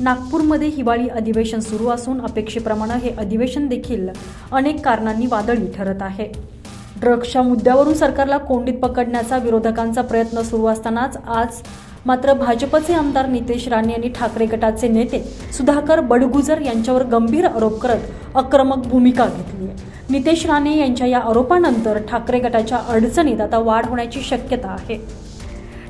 नागपूरमध्ये हिवाळी अधिवेशन सुरू असून अपेक्षेप्रमाणे हे अधिवेशन देखील अनेक कारणांनी वादळी ठरत आहे. ड्रग्सच्या मुद्द्यावरून सरकारला कोंडीत पकडण्याचा विरोधकांचा प्रयत्न सुरू असतानाच आज मात्र भाजपचे आमदार नितेश राणे यांनी ठाकरे गटाचे नेते सुधाकर बडगुजर यांच्यावर गंभीर आरोप करत आक्रमक भूमिका घेतली आहे. नितेश राणे यांच्या या आरोपानंतर ठाकरे गटाच्या अडचणीत आता वाढ होण्याची शक्यता आहे.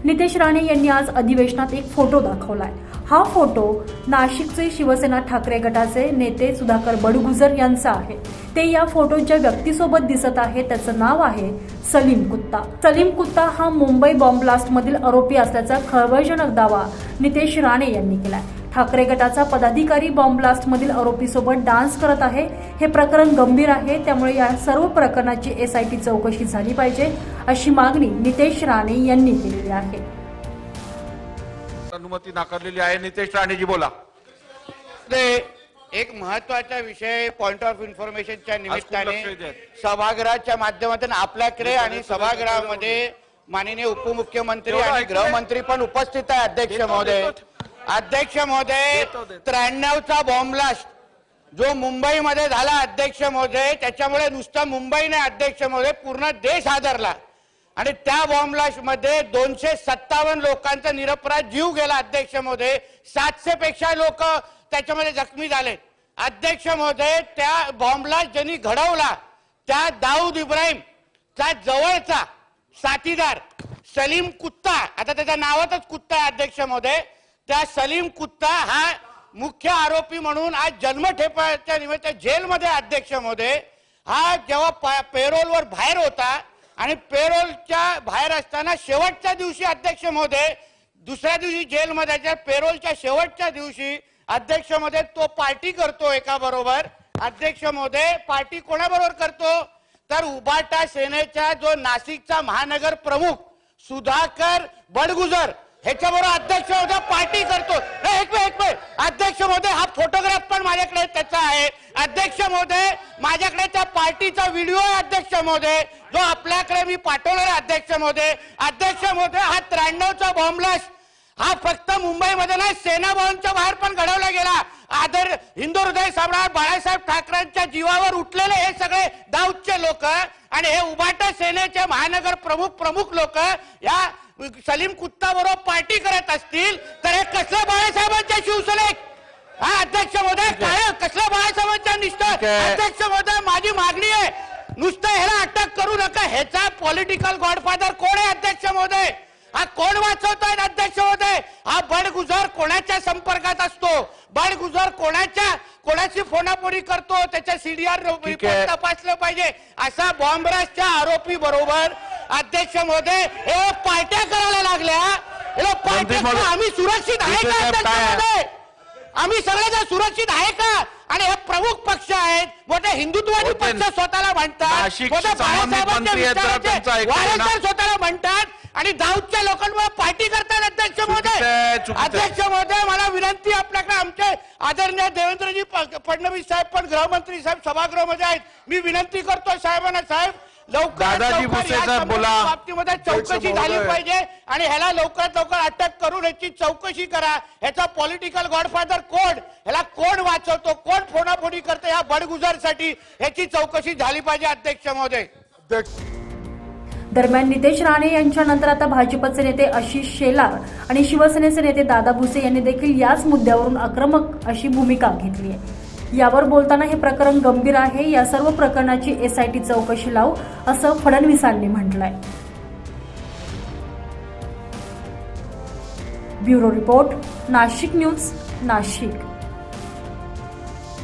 नितेश राणे यांनी आज अधिवेशनात एक फोटो दाखवला आहे हा फोटो नाशिकचे शिवसेना ठाकरे गटाचे नेते सुधाकर बडगुजर यांचा आहे. ते या फोटोत ज्या व्यक्तीसोबत दिसत आहे. त्याचं नाव आहे सलीम कुत्ता. सलीम कुत्ता हा मुंबई बॉम्बब्लास्ट मधील आरोपी असल्याचा खळबळजनक दावा नितेश राणे यांनी केलाय. ठाकरे गटाचा पदाधिकारी बॉम्बब्लास्ट मधील आरोपीसोबत डान्स करत आहे. हे प्रकरण गंभीर आहे. त्यामुळे या सर्व प्रकरणाची एसआयटी चौकशी झाली पाहिजे अशी मागणी नितेश राणे यांनी केलेली आहे. अनुमती नाकारलेली आहे नितेश राणेजी बोला एक महत्त्वाचा विषय पॉइंट ऑफ इन्फॉर्मेशनच्या निमित्ताने. सभागृहाच्या माध्यमातून आपल्याकडे आणि सभागृहामध्ये माननीय उपमुख्यमंत्री आणि? गृहमंत्री पण उपस्थित आहे अध्यक्ष महोदय. अध्यक्ष महोदय. त्र्याण्णवचा बॉम्ब ब्लास्ट जो मुंबईमध्ये झाला अध्यक्ष महोदय त्याच्यामुळे नुसतं मुंबई नाही अध्यक्ष महोदय पूर्ण देश हादरला आणि त्या बॉम्बमध्ये दोनशे सत्तावन्न लोकांचा निरपराध जीव गेला अध्यक्ष महोदय सातशे पेक्षा लोक त्याच्यामध्ये जखमी झाले. अध्यक्ष महोदय त्या बॉम्बला ज्यांनी घडवला त्या दाऊद इब्राहिम चा जवळचा साथीदार सलीम कुत्ता आता त्याच्या नावातच कुत्ता आहे अध्यक्ष महोदय त्या सलीम कुत्ता हा मुख्य आरोपी म्हणून आज जन्मठेपाच्या निमित्त जेलमध्ये अध्यक्ष महोदय हा जेव्हा पेरोलवर बाहेर होता आणि पेरोलच्या बाहेर असताना शेवटच्या दिवशी अध्यक्ष महोदय दुसऱ्या दिवशी जेलमध्ये पेरोलच्या शेवटच्या दिवशी अध्यक्ष महोदय तो पार्टी करतो एका बरोबर. अध्यक्ष महोदय पार्टी कोणाबरोबर करतो? तर उबाटा सेनेचा जो नाशिकचा महानगर प्रमुख सुधाकर बडगुजर ह्याच्याबरोबर अध्यक्ष महोदय पार्टी करतो. नाही, एक वेळ एक वेळ अध्यक्ष महोदय हा फोटोग्राफ पण माझ्याकडे त्याचा आहे. अध्यक्ष महोदय माझ्याकडे त्या पार्टीचा व्हिडिओ आहे अध्यक्ष महोदय. जो आपल्याकडे मी पाठवणार आहे अध्यक्ष महोदय. अध्यक्ष महोदय हा त्र्याण्णवचा बॉम्बलास्ट हा फक्त मुंबईमध्ये नाही सेना भवनच्या बाहेर पण घडवला गेला. आदर हिंदू हृदय सम्राट बाळासाहेब ठाकरेंच्या जीवावर उठलेले हे सगळे दाऊदचे लोक आणि हे उबाट सेनेचे महानगर प्रमुख प्रमुख लोक या सलीम कुत्ता बरोबर पार्टी करत असतील तर हे कसं बाळासाहेबांच्या शिवसेनेत? हा अध्यक्ष महोदय काय कसलं बाळासाहेबांच्या निष्ठा? ठीक आहे. अध्यक्ष महोदय माझी मागणी आहे. नुसतं ह्याला अटक करू नका. ह्याचा पॉलिटिकल गॉडफादर कोण आहे अध्यक्ष महोदय? हा कोण वाचवतोय अध्यक्ष महोदय? हा बडगुजर कोणाच्या संपर्कात असतो? बडगुजर कोणाच्या कोणाची फोनाफोनी करतो? त्याच्या सीडीआर ठीक आहे. तपासलं पाहिजे. असा बॉम्बराजच्या आरोपी बरोबर अध्यक्ष महोदय हे पार्ट्या करायला लागल्या. हे पार्ट्या महोदय. आम्ही सुरक्षित आहे ठीक का आहे, अध्यक्ष काय आहे? महोदय? आम्ही सगळेजण सुरक्षित आहे का? आणि हे प्रमुख पक्ष आहेत. मोठे हिंदुत्ववादी. पक्ष स्वतःला म्हणतात. मोठे बाळासाहेबांच्या स्वतःला म्हणतात. आणि दाऊदच्या लोकांमुळे पार्टी करतात अध्यक्ष महोदय. अध्यक्ष महोदय मला विनंती आपल्याकडे. आमचे आदरणीय देवेंद्रजी फडणवीस साहेब पण गृहमंत्री साहेब सभागृहामध्ये आहेत. मी विनंती करतो साहेबांना. साहेब दादाजी लवकर भुसे या बोला. बाबतीमध्ये चौकशी झाली. पाहिजे आणि ह्याला लवकरात लवकर अटक करून ह्याची चौकशी करा. ह्याचा पॉलिटिकल गॉडफादर कोण? ह्याला कोण वाचवतो? कोण फोडाफोडी करतो ह्या बडगुजारसाठी? ह्याची चौकशी झाली पाहिजे अध्यक्ष महोदय. दरम्यान नितेश राणे यांच्यानंतर आता भाजपचे नेते आशिष शेलार आणि शिवसेनेचे नेते दादा भुसे यांनी देखील याच मुद्द्यावरून आक्रमक अशी भूमिका घेतली आहे. यावर बोलताना हे प्रकरण गंभीर आहे. या सर्व प्रकरणाची एस आय टी चौकशी लावू असं फडणवीसांनी म्हटलंय. Bureau report Nashik news Nashik.